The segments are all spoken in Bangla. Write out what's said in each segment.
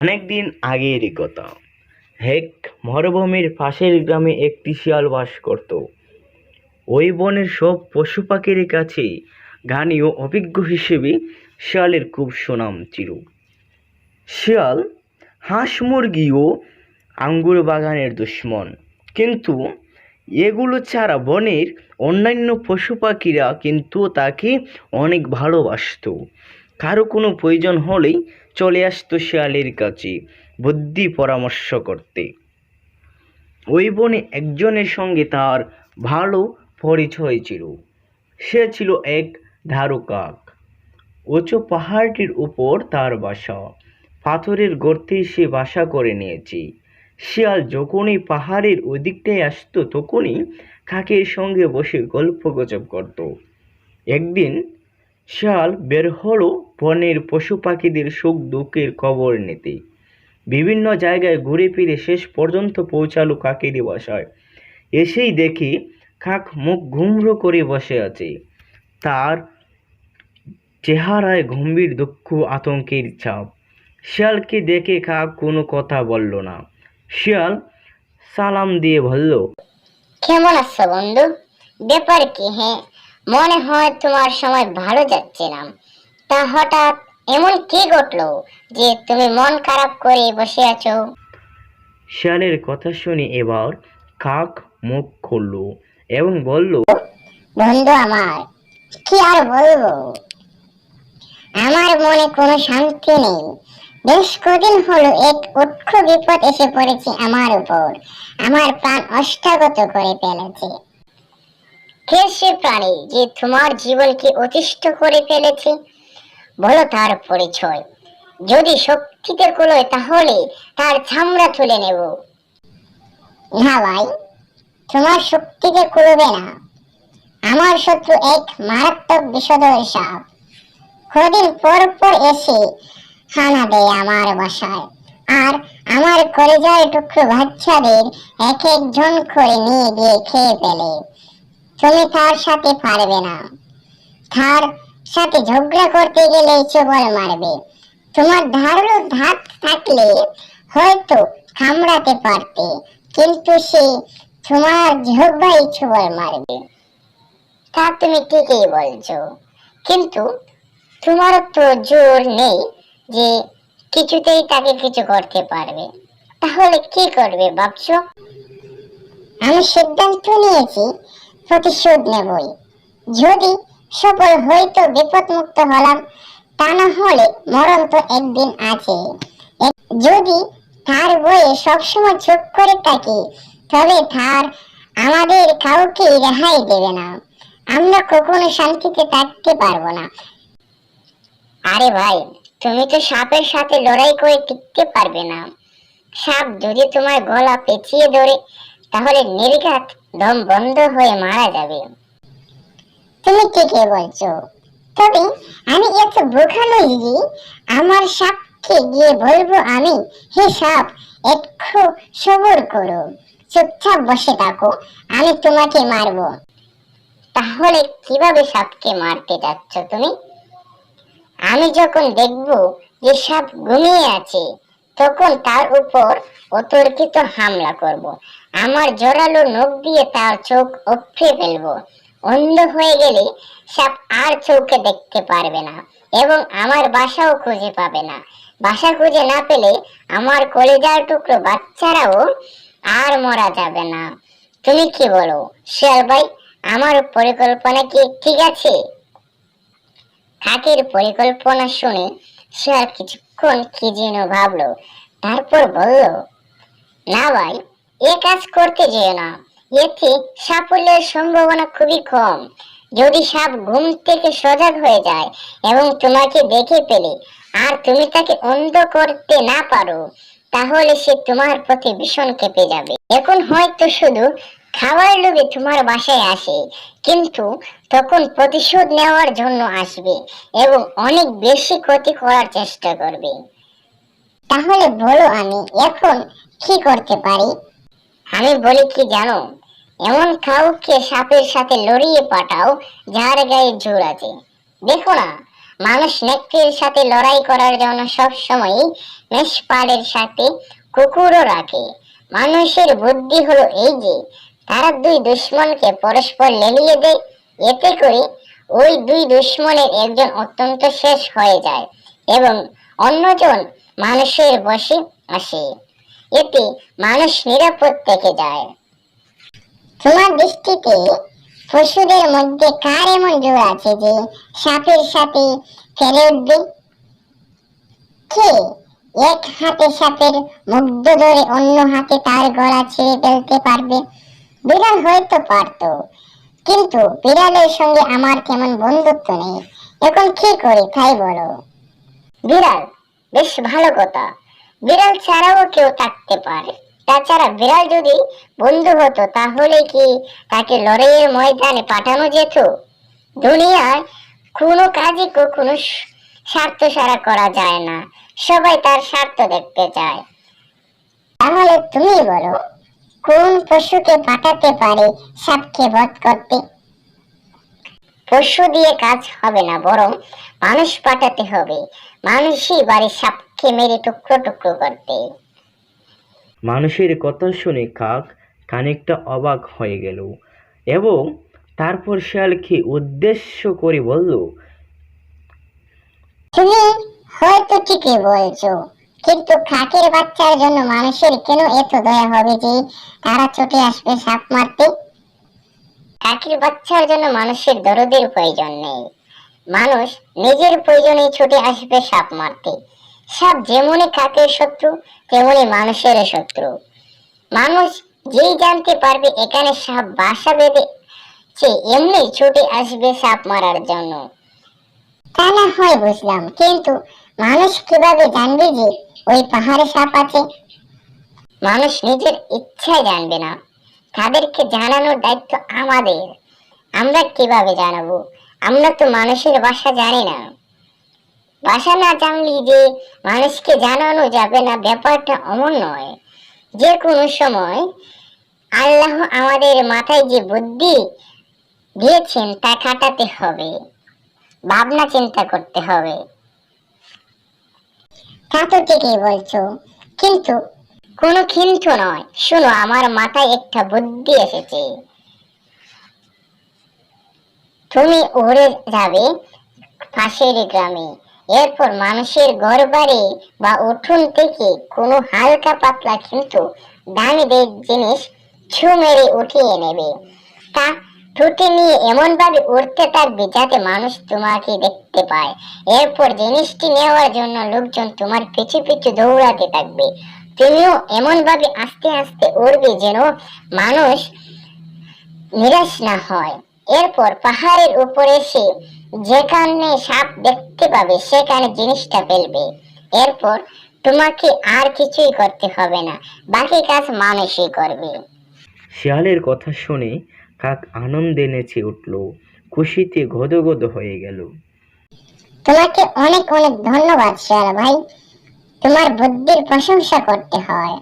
অনেকদিন আগেরই কথা। হেক, মরুভূমির পাশের গ্রামে একটি শিয়াল বাস করত। ওই বনের সব পশু পাখির কাছে ও অভিজ্ঞ হিসেবে শিয়ালের খুব সুনাম ছিল। শিয়াল হাঁস মুরগি ও আঙ্গুর বাগানের দুশ্মন। কিন্তু এগুলো ছাড়া বনের অন্যান্য পশু পাখিরা কিন্তু তাকে অনেক ভালোবাসতো। কারও কোনো প্রয়োজন হলেই চলে আসতো শিয়ালের কাছে, বুদ্ধি পরামর্শ করতে। ওই বনে একজনের সঙ্গে তার ভালো পরিচয় ছিল। সে ছিল এক ধারু কাক উঁচু পাহাড়টির উপর তার বাসা। পাথরের গর্তে সে বাসা করে নিয়েছে। শিয়াল যখনই পাহাড়ের ওই দিকটায় আসতো, তখনই কাকের সঙ্গে বসে গল্প গুজব করত। একদিন শিয়াল বের হলো বনের পশু পাখিদের সুখ দুঃখের খবর নিতে। বিভিন্ন জায়গায় ঘুরে ফিরে শেষ পর্যন্ত পৌঁছালো কাকেরই বাসায়। এসেই দেখি কাক মুখ ঘুমরো করে বসে আছে। তার চেহারায় গম্ভীর দুঃখ, আতঙ্কের ছাপ। শিয়ালকে দেখে কাক কোনো কথা বলল না। শিয়াল সালাম দিয়ে বলল, কেমন আছো বন্ধু? ব্যাপার কি হ্যাঁ? মনে হয় তোমার সময় ভালো যাচ্ছে না তা হঠাৎ এমন কি ঘটলো যে তুমি মন খারাপ করে বসে আছো? শিয়ালের কথা শুনে এবার কাক মুখ খুলল এবং বলল বন্ধু আমার কি আর বলব? আমার মনে কোনো শান্তি নেই। বেশ কদিন হলো এক উৎখ বিপদ এসে পড়েছে আমার উপর। আমার প্রাণ অষ্টাগত করে ফেলেছে। সে প্রাণী যে তোমার জীবনকে অতিষ্ঠ করে ফেলেছে, বলো তার পরিচয়। যদি শক্তিতে কুলোয়, তাহলে তার চামড়া তুলে নেব। না ভাই, তোমার শক্তিতে কুলবে না। আমার শত্রু এক মারাত্মক বিষধর সাপ। কদিন পর পর এসে হানা দেয় আমার বাসায়। আর আমার কলেজার টুকরো বাচ্চাদের এক একজন করে নিয়ে গিয়ে খেয়ে ফেলে। তুমি তার সাথে পারবে না। তার সাথে ঝগড়া করতে গেলে চবল মারবে। তোমার ধারালো ধাত থাকলে হয়তো কামড়াতে পারতে, কিন্তু সে তোমার ঝগড়াই চবল মারবে। তা তুমি ঠিকই বলছো। কিন্তু তোমার তো জোর নেই যে কিছুতেই তাকে কিছু করতে পারবে। তাহলে কি করবে ভাবছ? আমি সিদ্ধান্ত নিয়েছি প্রতিশোধ নেবই। যদি সফল হই তো বিপদ মুক্ত হলাম, তা না হলে মরণ তো একদিন আছে। যদি তার বয়ে সবসময় চুপ করে থাকি, তবে তার আমাদের কাউকে রেহাই দেবে না। আমরা কখনো শান্তিতে থাকতে পারব না। আরে ভাই, তুমি তো সাপের সাথে লড়াই করে টিকতে পারবে না। সাপ যদি তোমার গলা পেঁচিয়ে ধরে তাহলে নির্ঘাত দম বন্ধ হয়ে মারা যাবে। তুমি ঠিকই বলছো। তবে আমি এত বোকা নই যে আমার সাপকে গিয়ে বলব আমি, হে সাপ, একটু সবর করো, চুপচাপ বসে থাকো, আমি তোমাকে মারবো। তাহলে কীভাবে সাপকে মারতে যাচ্ছ তুমি? আমি যখন দেখব যে সাপ ঘুমিয়ে আছে তখন তার উপর অতর্কিত হামলা করব। আমার জোরালো নখ দিয়ে তার চোখ উপড়ে ফেলব। অন্ধ হয়ে গেলে সাপ আর চোখে দেখতে পারবে না এবং আমার বাসাও খুঁজে পাবে না। বাসা খুঁজে না পেলে আমার কলেজার টুকরো বাচ্চারাও আর মরা যাবে না। তুমি কি বলো, শিয়াল ভাই, আমার পরিকল্পনা কি ঠিক আছে? কাকের পরিকল্পনা শুনে সে আর কিছুক্ষণ কি যেন ভাবলো, তারপর বলল, না ভাই, এ কাজ করতে যেও না। এতে সাফল্যের সম্ভাবনা খুবই কম। যদি সাপ ঘুম থেকে সজাগ হয়ে যায় এবং তোমাকে দেখে পেলে আর তুমি তাকে অন্ধ করতে না পারো, তাহলে সে তোমার প্রতি ভীষণ কেঁপে যাবে। এখন হয়তো শুধু খাবার লোভে তোমার বাসায় আসে, কিন্তু তখন প্রতিশোধ নেওয়ার জন্য আসবে এবং অনেক বেশি ক্ষতি করার চেষ্টা করবে। তাহলে বলো আমি, এখন কি করতে পারি? আমি বলি কি জানো, এমন কাউকে সাপের সাথে লড়িয়ে পাঠাও যার গায়ে জোর আছে। দেখো না, মানুষ নেকড়ের সাথে লড়াই করার জন্য সব সময় মেষপালের সাথে কুকুরও রাখে। মানুষের বুদ্ধি হলো এই যে তারা দুই দুশ্মনকে পরস্পর লেলিয়ে দেয়। এতে করে ওই দুই দুশ্মনের একজন অত্যন্ত শেষ হয়ে যায় এবং অন্যজন মানুষের বসে আসে। এতে মানুষ নিরাপদ থেকে যায়। তোমার দৃষ্টিতে পশুদের মধ্যে কার এমন জোর আছে যে সাপের সাথে ফেলে উঠবে? কে এক হাতে সাপের মুগ্ধ ধরে অন্য হাতে তার গলা ছেড়ে ফেলতে পারবে? বিড়াল হয়তো পারতো, কিন্তু বিড়ালের সঙ্গে আমার কেমন বন্ধুত্ব নেই। এখন কি করি, তাই বলো। বিড়াল, বেশ ভালো কথা। বিড়াল ছাড়াও কেউ থাকতে পারে। তাছাড়া বিড়াল যদি বন্ধু হতো, তাহলে কি তাকে লড়াইয়ের ময়দানে পাঠানো যেত? দুনিয়ায় কোনো কাজই কখনো স্বার্থ সারা করা যায় না। সবাই তার স্বার্থ দেখতে চায়। তাহলে তুমি বলো কোন পশুকে পাঠাতে পারে সাপকে বধ করতে। পশু দিয়ে কাজ হবে না বরং মানুষ পাঠাতে হবে। মানুষই বাড়ির সাপকে মেরে টুকরো টুকরো করতে। মানুষের কথা শুনে কাক খানিকটা অবাক হয়ে গেল এবং তারপর শিয়ালকে উদ্দেশ্য করে বলল তুমি হয়তো ঠিকই বলছো কিন্তু খাকের বাচ্চার জন্য মানুষের কেন এত দয়া হবে যে তারা ছুটে আসবে সাপ মারতে? কাকের বাচ্চার জন্য মানুষের দরদের প্রয়োজন নেই। মানুষ নিজের প্রয়োজনে ছুটে আসবে সাপ মারতে। সাপ যেমনই কাকের শত্রু তেমনি মানুষের শত্রু। মানুষ যেই জানতে পারবে এখানে সাপ বাসা বেঁধে সে এমনি ছুটে আসবে সাপ মারার জন্য। তা না হয় বুঝলাম, কিন্তু মানুষ কীভাবে জানবে যে ওই পাহাড়ে সাপ আছে? মানুষ নিজের ইচ্ছায় জানবে না। তাদেরকে জানানোর দায়িত্ব আমাদের। আমরা কীভাবে জানাব? আমরা তো মানুষের ভাষা জানি না। ভাষা না জানলে যে মানুষকে জানানো যাবে না ব্যাপারটা অমন নয়। যে কোনো সময় আল্লাহ আমাদের মাথায় যে বুদ্ধি দিয়েছেন, তা খাটাতে হবে। ভাবনা চিন্তা করতে হবে। তা তো ঠিকই বলছো। কিন্তু কোনো কিন্তু নয়। শোনো, আমার মাথায় একটা বুদ্ধি এসেছে। তুমি উড়ে যাবে পাশের গ্রামে। এরপর মানুষের ঘর বাড়ি বা উঠোন থেকে কোনো হালকা পাতলা কিন্তু দামি জিনিস ছু মেরে উঠিয়ে নেবে। তা ঠুটে নিয়ে এমন ভাবে উঠতে থাকবে যাতে মানুষ তোমাকে দেখতে পায়। এরপর জিনিসটি নেওয়ার জন্য লোকজন তোমার পিছু পিছু দৌড়াতে থাকবে। তুমিও এমন ভাবে আস্তে আস্তে উড়বে যেন মানুষ নিরাশ না হয়। এরপর পাহাড়ের উপরে এসে যেখানে সাপ দেখতে পাবে, সেখানে জিনিসটা ফেলবে। এরপর তোমাকে আর কিছুই করতে হবে না। বাকি কাজ মানুষই করবে। শিয়ালের কথা শুনে কাক আনন্দে নেচে উঠল। খুশিতে গদগদ হয়ে গেল। তোমাকে অনেক অনেক ধন্যবাদ শিয়াল ভাই। তোমার বুদ্ধির প্রশংসা করতে হয়।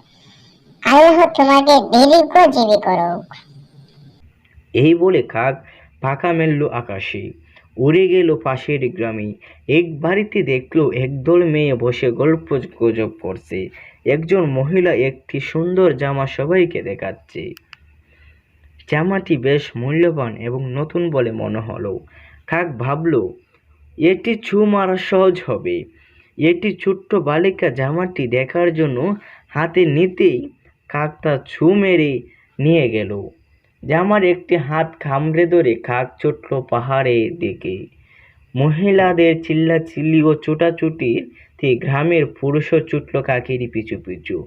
আল্লাহ তোমাকে দীর্ঘজীবী করুক। এই বলে কাক পাকা মেলল আকাশে। উড়ে গেল পাশের গ্রামে। এক বাড়িতে দেখল একদল মেয়ে বসে গল্প গুজব করছে। একজন মহিলা একটি সুন্দর জামা সবাইকে দেখাচ্ছে। জামাটি বেশ মূল্যবান এবং নতুন বলে মনে হলো। কাক ভাবল, এটি ছু মারা সহজ হবে। এটি ছোট্ট বালিকা জামাটি দেখার জন্য হাতে নিতেই কাক তা ছু মেরে নিয়ে গেল। জামার একটি হাত খামড়ে ধরে কাক ছুটল পাহাড়ের দিকে। মহিলাদের চিল্লাচিল্লি ও ছোটাছুটিতে গ্রামের পুরুষও ছুটল কাকের পিছু পিছু।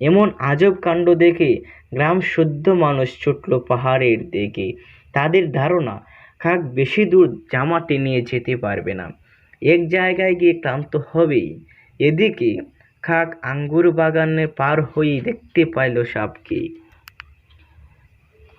এমন আজব কাণ্ড দেখে গ্রাম শুদ্ধ মানুষ ছুটল পাহাড়ের দিকে। তাদের ধারণা খাক বেশি দূর জামা নিয়ে যেতে পারবে না। এক জায়গায় গিয়ে ক্লান্ত হবেই। এদিকে খাক আঙ্গুর বাগানে পার হয়ে দেখতে পাইল সাপকে।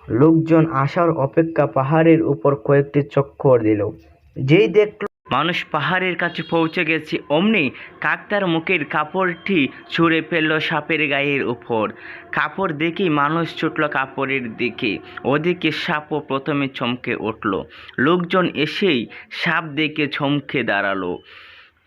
লোকজন আসার অপেক্ষা পাহাড়ের উপর কয়েকটি চক্কর দিল। যেই দেখল মানুষ পাহাড়ের কাছে পৌঁছে গেছে, অমনি কাক তার মুখের কাপড়টি ছুঁড়ে ফেলল সাপের গায়ের উপর। কাপড় দেখেই মানুষ ছুটল কাপড়ের দিকে। ওদিকে সাপও প্রথমে চমকে উঠল। লোকজন এসেই সাপ দেখে চমকে দাঁড়াল।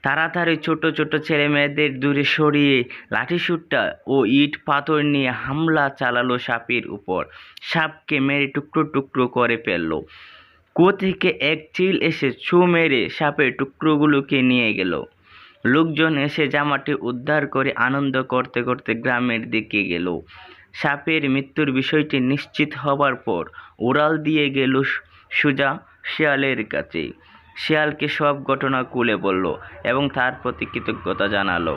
তাড়াতাড়ি ছোট ছোট ছেলে মেয়েদের দূরে সরিয়ে লাঠিসুট্টা ও ইট পাথর নিয়ে হামলা চালালো সাপের উপর। সাপকে মেরে টুকরো টুকরো করে ফেলল। কো থেকে এক চিল এসে ছু মেরে সাপের টুকরোগুলোকে নিয়ে গেল। লোকজন এসে জামাটি উদ্ধার করে আনন্দ করতে করতে গ্রামের দিকে গেল। সাপের মৃত্যুর বিষয়টি নিশ্চিত হবার পর উড়াল দিয়ে গেল সুজা শিয়ালের কাছে। শিয়ালকে সব ঘটনা খুলে বলল এবং তার প্রতি কৃতজ্ঞতা জানালো।